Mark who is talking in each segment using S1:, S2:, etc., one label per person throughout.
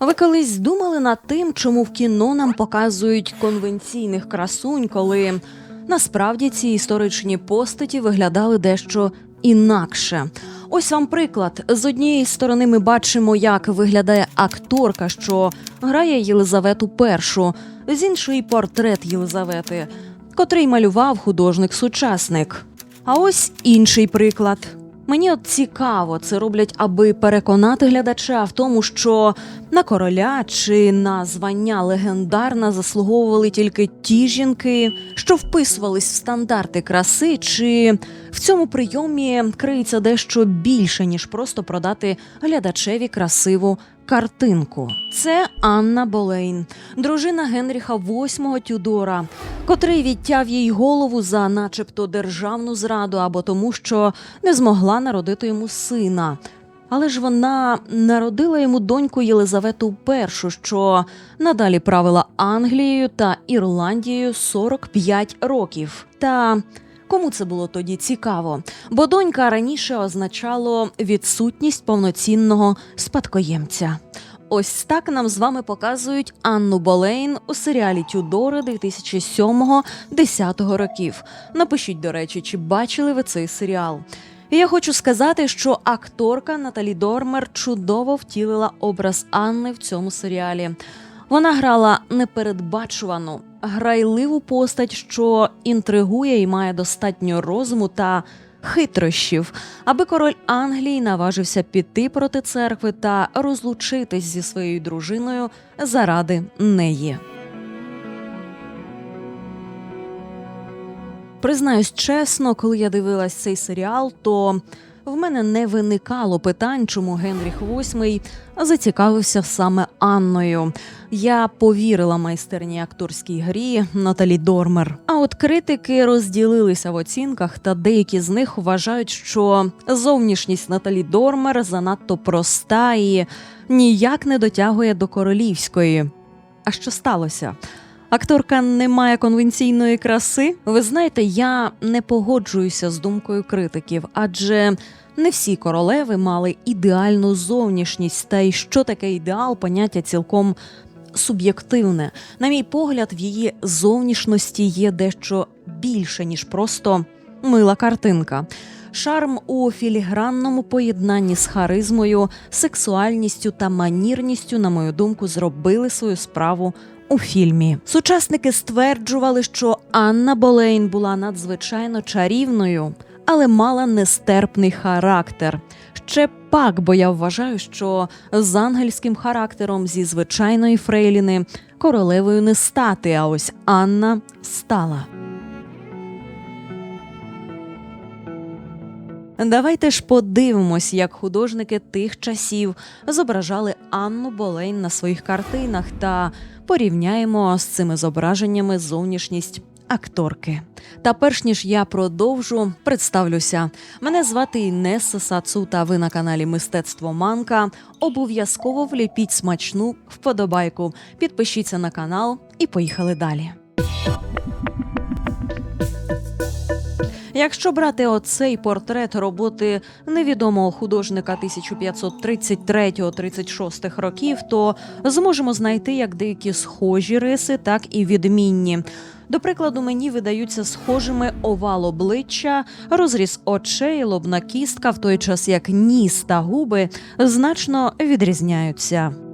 S1: Ви колись думали над тим, чому в кіно нам показують конвенційних красунь, коли насправді ці історичні постаті виглядали дещо інакше. Ось вам приклад. З однієї сторони, ми бачимо, як виглядає акторка, що грає Єлизавету І, з іншої портрет Єлизавети, котрий малював художник-сучасник. А ось інший приклад. Мені от цікаво, це роблять, аби переконати глядача в тому, що на короля чи на звання легендарна заслуговували тільки ті жінки, що вписувались в стандарти краси, чи в цьому прийомі криється дещо більше, ніж просто продати глядачеві красиву картинку. Це Анна Болейн, дружина Генріха VIII Тюдора, котрий відтяв їй голову за, начебто, державну зраду або тому, що не змогла народити йому сина. Але ж вона народила йому доньку Єлизавету І, що надалі правила Англією та Ірландією 45 років. Та кому це було тоді цікаво? Бо донька раніше означало відсутність повноцінного спадкоємця. Ось так нам з вами показують Анну Болейн у серіалі Тюдори 2007-10 років. Напишіть, до речі, чи бачили ви цей серіал. Я хочу сказати, що акторка Наталі Дормер чудово втілила образ Анни в цьому серіалі. Вона грала непередбачувану, грайливу постать, що інтригує і має достатньо розуму та хитрощів, аби король Англії наважився піти проти церкви та розлучитись зі своєю дружиною заради неї. Признаюсь чесно, коли я дивилась цей серіал, то в мене не виникало питань, чому Генріх VIII зацікавився саме Анною. Я повірила майстерній акторській грі Наталі Дормер. А от критики розділилися в оцінках, та деякі з них вважають, що зовнішність Наталі Дормер занадто проста і ніяк не дотягує до королівської. А що сталося? Акторка не має конвенційної краси. Ви знаєте, я не погоджуюся з думкою критиків, адже не всі королеви мали ідеальну зовнішність. Та й що таке ідеал, поняття цілком суб'єктивне. На мій погляд, в її зовнішності є дещо більше, ніж просто мила картинка. Шарм у філігранному поєднанні з харизмою, сексуальністю та манірністю, на мою думку, зробили свою справу у фільмі. Сучасники стверджували, що Анна Болейн була надзвичайно чарівною, але мала нестерпний характер. Ще пак, бо я вважаю, що з ангельським характером зі звичайної фрейліни королевою не стати, а ось Анна стала. Давайте ж подивимось, як художники тих часів зображали Анну Болейн на своїх картинах та порівняємо з цими зображеннями зовнішність акторки. Та перш ніж я продовжу, представлюся. Мене звати Інеса Сацу, та ви на каналі Мистецтво Манка. Обов'язково вліпіть смачну вподобайку. Підпишіться на канал і поїхали далі. Якщо брати оцей портрет роботи невідомого художника 1533-36 років, то зможемо знайти як деякі схожі риси, так і відмінні. До прикладу, мені видаються схожими овал обличчя, розріз очей, лобна кістка, в той час як ніс та губи значно відрізняються.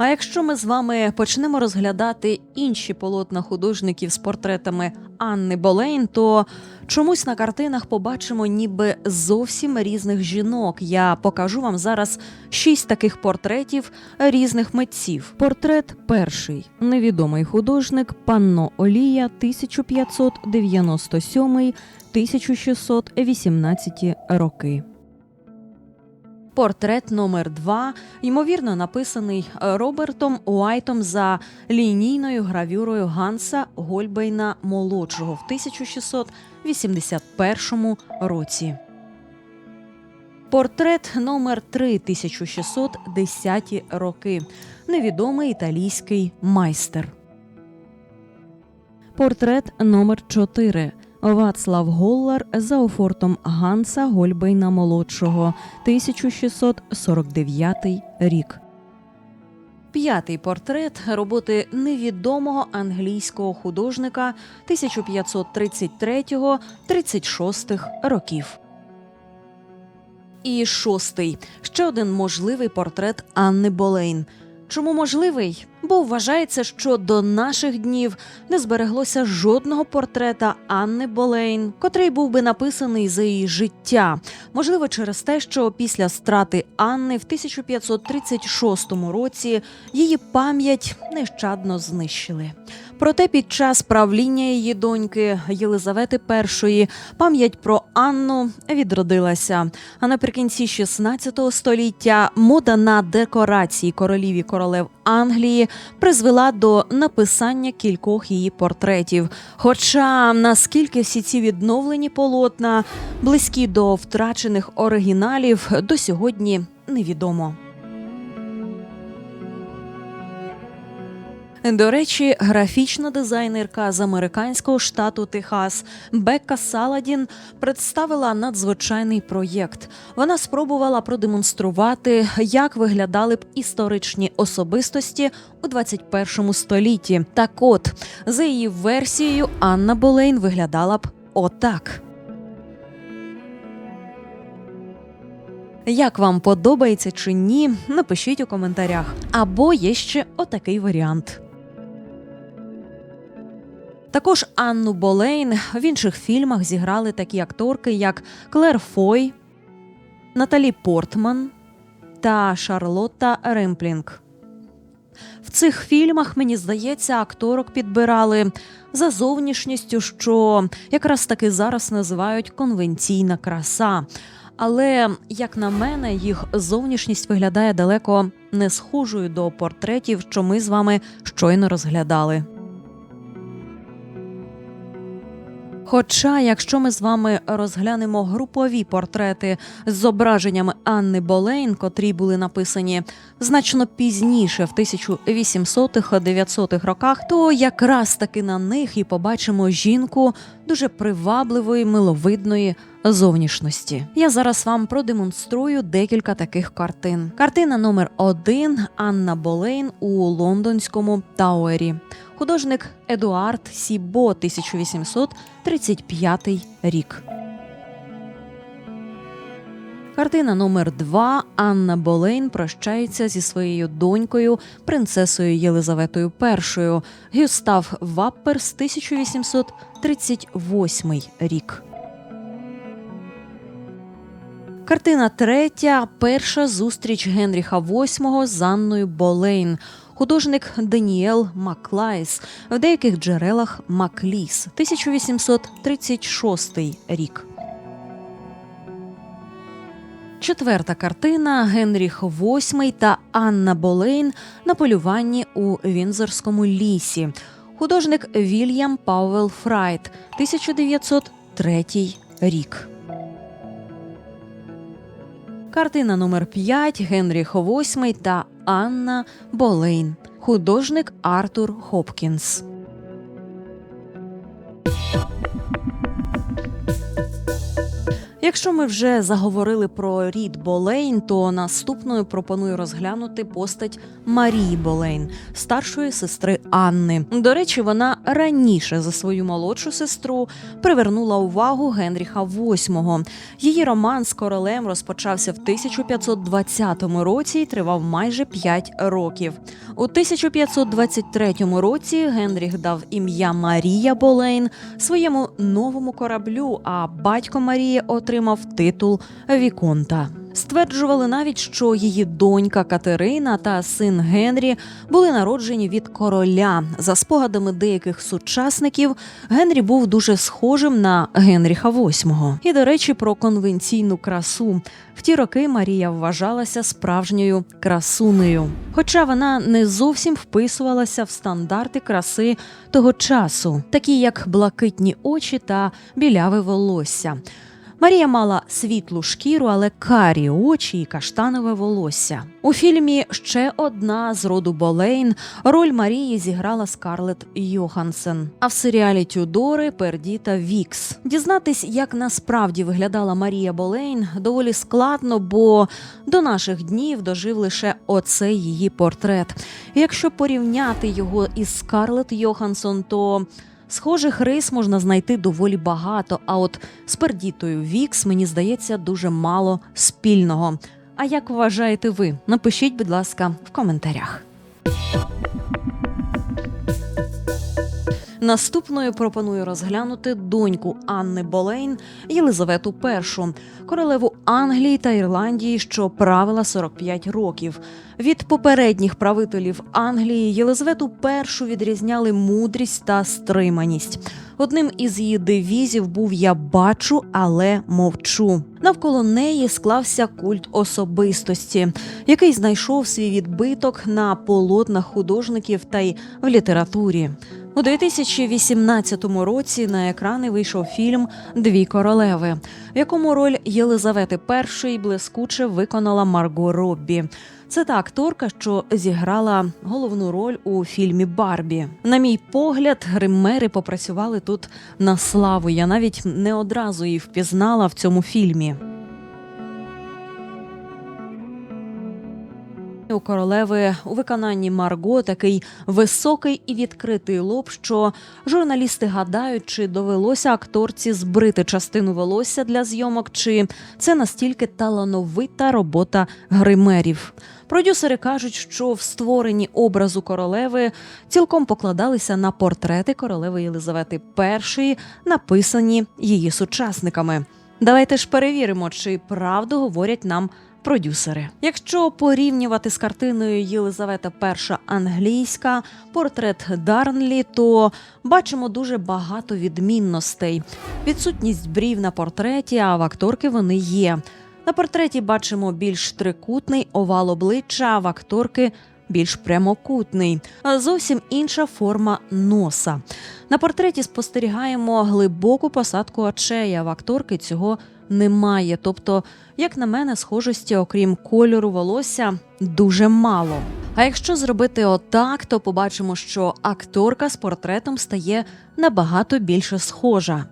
S1: А якщо ми з вами почнемо розглядати інші полотна художників з портретами Анни Болейн, то чомусь на картинах побачимо ніби зовсім різних жінок. Я покажу вам зараз шість таких портретів різних митців. Портрет перший невідомий художник Панно Олія 1597-1618 роки. Портрет номер 2 ймовірно, написаний е, Робертом Уайтом за лінійною гравюрою Ганса Гольбейна молодшого в 1681 році. Портрет номер 3 1610 роки. Невідомий італійський майстер. Портрет номер 4 Вацлав Голлар за офортом Ганса Гольбейна молодшого 1649 рік. П'ятий портрет роботи невідомого англійського художника 1533-36 років. І шостий ще один можливий портрет Анни Болейн. Чому можливий? Бо вважається, що до наших днів не збереглося жодного портрета Анни Болейн, котрий був би написаний за її життя. Можливо, через те, що після страти Анни в 1536 році її пам'ять нещадно знищили. Проте під час правління її доньки Єлизавети І пам'ять про Анну відродилася. А наприкінці 16 століття мода на декорації королів і королев Англії призвела до написання кількох її портретів. Хоча наскільки всі ці відновлені полотна близькі до втрачених оригіналів, до сьогодні невідомо. До речі, графічна дизайнерка з американського штату Техас Бекка Саладін представила надзвичайний проєкт. Вона спробувала продемонструвати, як виглядали б історичні особистості у 21 столітті. Так от, за її версією, Анна Болейн виглядала б отак. Як вам подобається чи ні, напишіть у коментарях. Або є ще отакий варіант. Також Анну Болейн в інших фільмах зіграли такі акторки, як Клер Фой, Наталі Портман та Шарлотта Ремплінг. В цих фільмах, мені здається, акторок підбирали за зовнішністю, що якраз таки зараз називають конвенційна краса. Але, як на мене, їх зовнішність виглядає далеко не схожою до портретів, що ми з вами щойно розглядали. Хоча, якщо ми з вами розглянемо групові портрети з зображеннями Анни Болейн, котрі були написані значно пізніше, в 1800-900-х роках, то якраз таки на них і побачимо жінку дуже привабливої, миловидної зовнішності. Я зараз вам продемонструю декілька таких картин. Картина номер один Анна Болейн у лондонському Тауері. Художник Едуард Сібо, 1835 рік. Картина номер 2 Анна Болейн прощається зі своєю донькою, принцесою Єлизаветою І. Гюстав Вапперс, 1838 рік. Картина третя. Перша зустріч Генріха VIII з Анною Болейн. Художник Даніел Маклайс в деяких джерелах Макліс, 1836 рік. Четверта картина Генріх VIII та Анна Болейн на полюванні у Вінзорському лісі. Художник Вільям Пауел Фрайт, 1903 рік. Картина номер 5 Генріх VIII та Анна Болейн. Художник Артур Хопкінс. Якщо ми вже заговорили про рід Болейн, то наступною пропоную розглянути постать Марії Болейн, старшої сестри Анни. До речі, вона раніше за свою молодшу сестру привернула увагу Генріха VIII. Її роман з королем розпочався в 1520 році і тривав майже 5 років. У 1523 році Генріх дав ім'я Марія Болейн своєму новому кораблю. А батько Марії отримав титул Віконта. Стверджували навіть, що її донька Катерина та син Генрі були народжені від короля. За спогадами деяких сучасників, Генрі був дуже схожим на Генріха VIII. І, до речі, про конвенційну красу. В ті роки Марія вважалася справжньою красунею, хоча вона не зовсім вписувалася в стандарти краси того часу, такі як блакитні очі та біляве волосся. Марія мала світлу шкіру, але карі очі і каштанове волосся. У фільмі ще одна з роду Болейн роль Марії зіграла Скарлетт Йохансен. А в серіалі Тюдори Пердіта Вікс. Дізнатись, як насправді виглядала Марія Болейн, доволі складно, бо до наших днів дожив лише оцей її портрет. Якщо порівняти його із Скарлетт Йоханссон, то Схожих рис можна знайти доволі багато, а от з Пердітою Вікс, мені здається, дуже мало спільного. А як вважаєте ви? Напишіть, будь ласка, в коментарях. Наступною пропоную розглянути доньку Анни Болейн Єлизавету І, королеву Англії та Ірландії, що правила 45 років. Від попередніх правителів Англії Єлизавету І відрізняли мудрість та стриманість. Одним із її девізів був Я бачу, але мовчу. Навколо неї склався культ особистості, який знайшов свій відбиток на полотнах художників та й в літературі. У 2018 році на екрани вийшов фільм Дві королеви, в якому роль Єлизавети І блискуче виконала Марго Роббі. Це та акторка, що зіграла головну роль у фільмі Барбі. На мій погляд, гримери попрацювали тут на славу. Я навіть не одразу її впізнала в цьому фільмі. У королеви у виконанні Марго такий високий і відкритий лоб, що журналісти гадають, чи довелося акторці збрити частину волосся для зйомок, чи це настільки талановита робота гримерів. Продюсери кажуть, що в створенні образу королеви цілком покладалися на портрети королеви Єлизавети І, написані її сучасниками. Давайте ж перевіримо, чи правду говорять нам продюсери. Якщо порівнювати з картиною Єлизавета І англійська, портрет Дарнлі, то бачимо дуже багато відмінностей. Відсутність брів на портреті, а в акторки вони є. На портреті бачимо більш трикутний овал обличчя, а в акторки більш прямокутний, зовсім інша форма носа. На портреті спостерігаємо глибоку посадку очей, а в акторки цього немає. Тобто, як на мене, схожості, окрім кольору волосся, дуже мало. А якщо зробити отак, то побачимо, що акторка з портретом стає набагато більше схожа.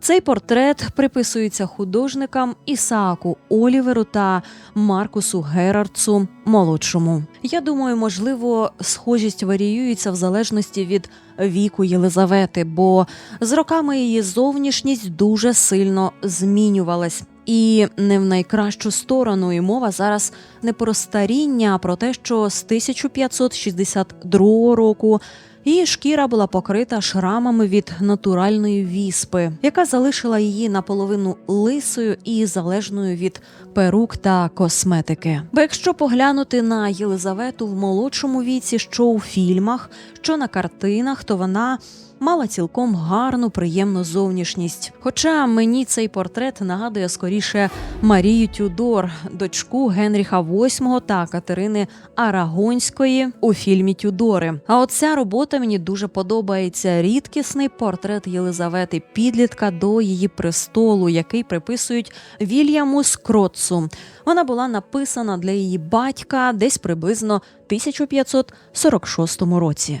S1: Цей портрет приписується художникам Ісааку Оліверу та Маркусу Герардсу молодшому. Я думаю, можливо, схожість варіюється в залежності від віку Єлизавети, бо з роками її зовнішність дуже сильно змінювалась. І не в найкращу сторону, і мова зараз не про старіння, а про те, що з 1562 року Її шкіра була покрита шрамами від натуральної віспи, яка залишила її наполовину лисою і залежною від перук та косметики. Бо якщо поглянути на Єлизавету в молодшому віці, що у фільмах, що на картинах, то вона мала цілком гарну, приємну зовнішність. Хоча мені цей портрет нагадує скоріше Марію Тюдор, дочку Генріха VIII та Катерини Арагонської у фільмі Тюдори. А оця робота мені дуже подобається. Рідкісний портрет Єлизавети підлітка до її престолу, який приписують Вільяму Скротцу. Вона була написана для її батька десь приблизно 1546 році.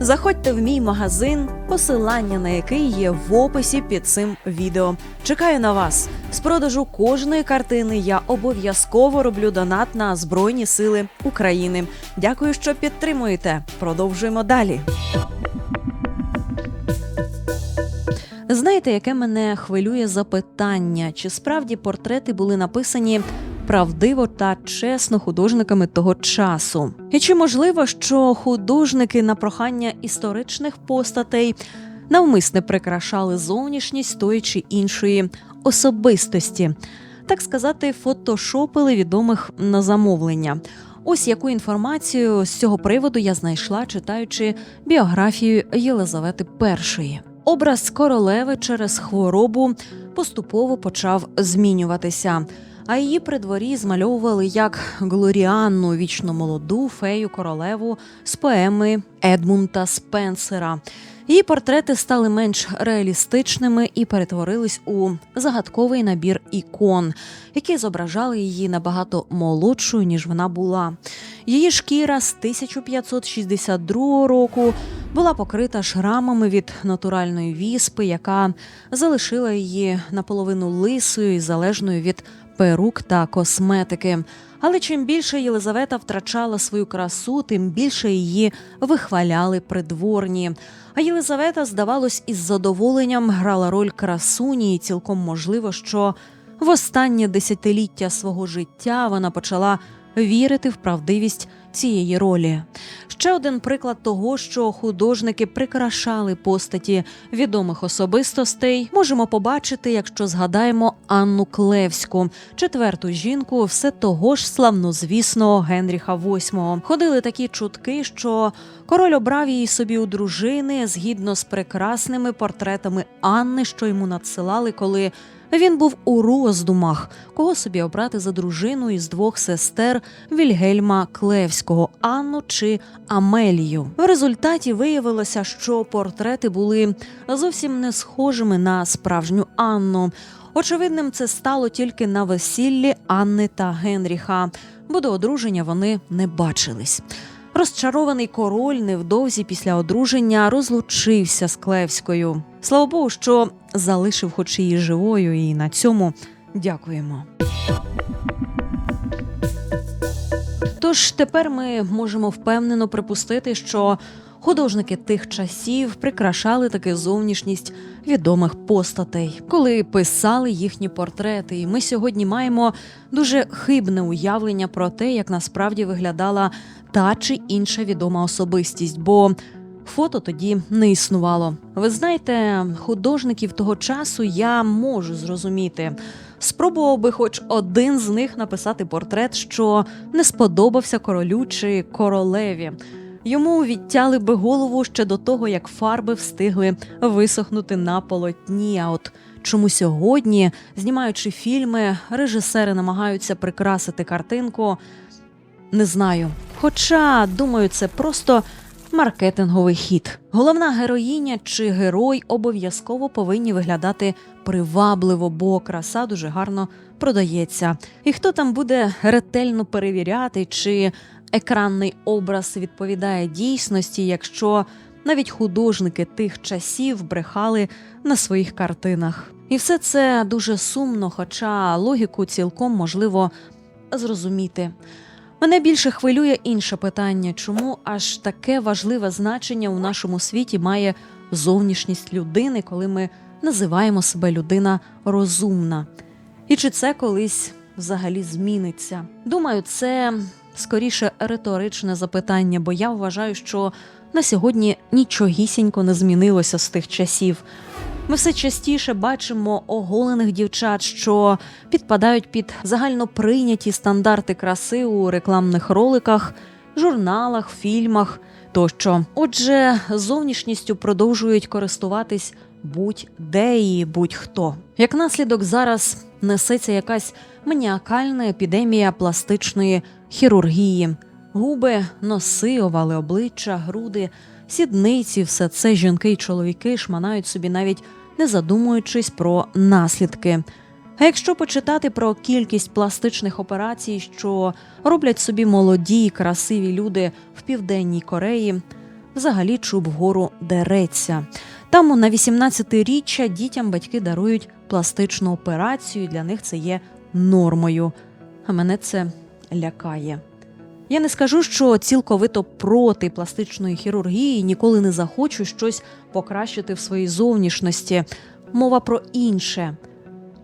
S1: Заходьте в мій магазин, посилання на який є в описі під цим відео. Чекаю на вас. З продажу кожної картини я обов'язково роблю донат на Збройні Сили України. Дякую, що підтримуєте. Продовжуємо далі. Знаєте, яке мене хвилює запитання? Чи справді портрети були написані правдиво та чесно художниками того часу? І чи можливо, що художники на прохання історичних постатей навмисне прикрашали зовнішність тої чи іншої особистості, так сказати, фотошопили відомих на замовлення. Ось яку інформацію з цього приводу я знайшла, читаючи біографію Єлизавети І. Образ королеви через хворобу поступово почав змінюватися. А її при дворі змальовували як глоріанну вічно молоду фею королеву з поеми Едмунта Спенсера. Її портрети стали менш реалістичними і перетворились у загадковий набір ікон, які зображали її набагато молодшою, ніж вона була. Її шкіра з 1562 року була покрита шрамами від натуральної віспи, яка залишила її наполовину лисою і залежною від перук та косметики. Але чим більше Єлизавета втрачала свою красу, тим більше її вихваляли придворні. А Єлизавета, здавалось, із задоволенням грала роль красуні, і цілком можливо, що в останнє десятиліття свого життя вона почала вірити в правдивість цієї ролі. Ще один приклад того, що художники прикрашали постаті відомих особистостей, можемо побачити, якщо згадаємо Анну Клевську, четверту жінку, все того ж славнозвісного Генріха VIII. Ходили такі чутки, що король обрав її собі у дружини згідно з прекрасними портретами Анни, що йому надсилали, коли він був у роздумах, кого собі обрати за дружину із двох сестер Вільгельма Клевського Анну чи Амелію. В результаті виявилося, що портрети були зовсім не схожими на справжню Анну. Очевидним це стало тільки на весіллі Анни та Генріха, бо до одруження вони не бачились. Розчарований король невдовзі після одруження розлучився з Клевською. Слава Богу, що залишив хоч її живою, і на цьому дякуємо. Тож тепер ми можемо впевнено припустити, що художники тих часів прикрашали таки зовнішність відомих постатей, коли писали їхні портрети. І ми сьогодні маємо дуже хибне уявлення про те, як насправді виглядала та чи інша відома особистість. бо Фото тоді не існувало. Ви знаєте, художників того часу я можу зрозуміти. Спробував би хоч один з них написати портрет, що не сподобався королю чи королеві. Йому відтяли би голову ще до того, як фарби встигли висохнути на полотні. А от чому сьогодні, знімаючи фільми, режисери намагаються прикрасити картинку, не знаю. Хоча, думаю, це просто маркетинговий хід. Головна героїня чи герой обов'язково повинні виглядати привабливо, бо краса дуже гарно продається. І хто там буде ретельно перевіряти, чи екранний образ відповідає дійсності, якщо навіть художники тих часів брехали на своїх картинах. І все це дуже сумно, хоча логіку цілком можливо зрозуміти. Мене більше хвилює інше питання, чому аж таке важливе значення у нашому світі має зовнішність людини, коли ми називаємо себе людина розумна. І чи це колись взагалі зміниться? Думаю, це скоріше риторичне запитання, бо я вважаю, що на сьогодні нічогісінько не змінилося з тих часів. Ми все частіше бачимо оголених дівчат, що підпадають під загально прийняті стандарти краси у рекламних роликах, журналах, фільмах тощо. Отже, зовнішністю продовжують користуватись будь-де і будь-хто. Як наслідок зараз несеться якась маніакальна епідемія пластичної хірургії, губи, носи, овали обличчя, груди. Сідниці, все це жінки й чоловіки шманають собі навіть не задумуючись про наслідки. А якщо почитати про кількість пластичних операцій, що роблять собі молоді, красиві люди в південній Кореї, взагалі чуб вгору дереться. Там на 18-річчя дітям батьки дарують пластичну операцію, і для них це є нормою. А мене це лякає. Я не скажу, що цілковито проти пластичної хірургії ніколи не захочу щось покращити в своїй зовнішності. Мова про інше.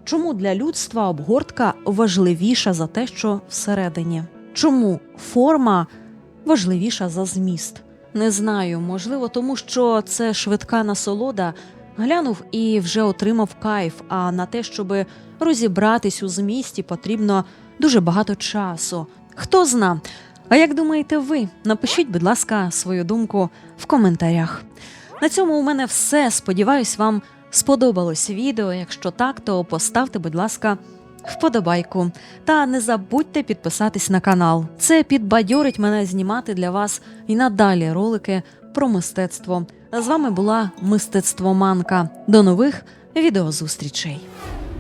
S1: Чому для людства обгортка важливіша за те, що всередині? Чому форма важливіша за зміст? Не знаю, можливо, тому що це швидка насолода. Глянув і вже отримав кайф. А на те, щоб розібратись у змісті, потрібно дуже багато часу. Хто зна. А як думаєте ви? Напишіть, будь ласка, свою думку в коментарях. На цьому у мене все. Сподіваюсь, вам сподобалось відео. Якщо так, то поставте, будь ласка, вподобайку. Та не забудьте підписатись на канал. Це підбадьорить мене знімати для вас і надалі ролики про мистецтво. З вами була мистецтвоманка. До нових відеозустрічей.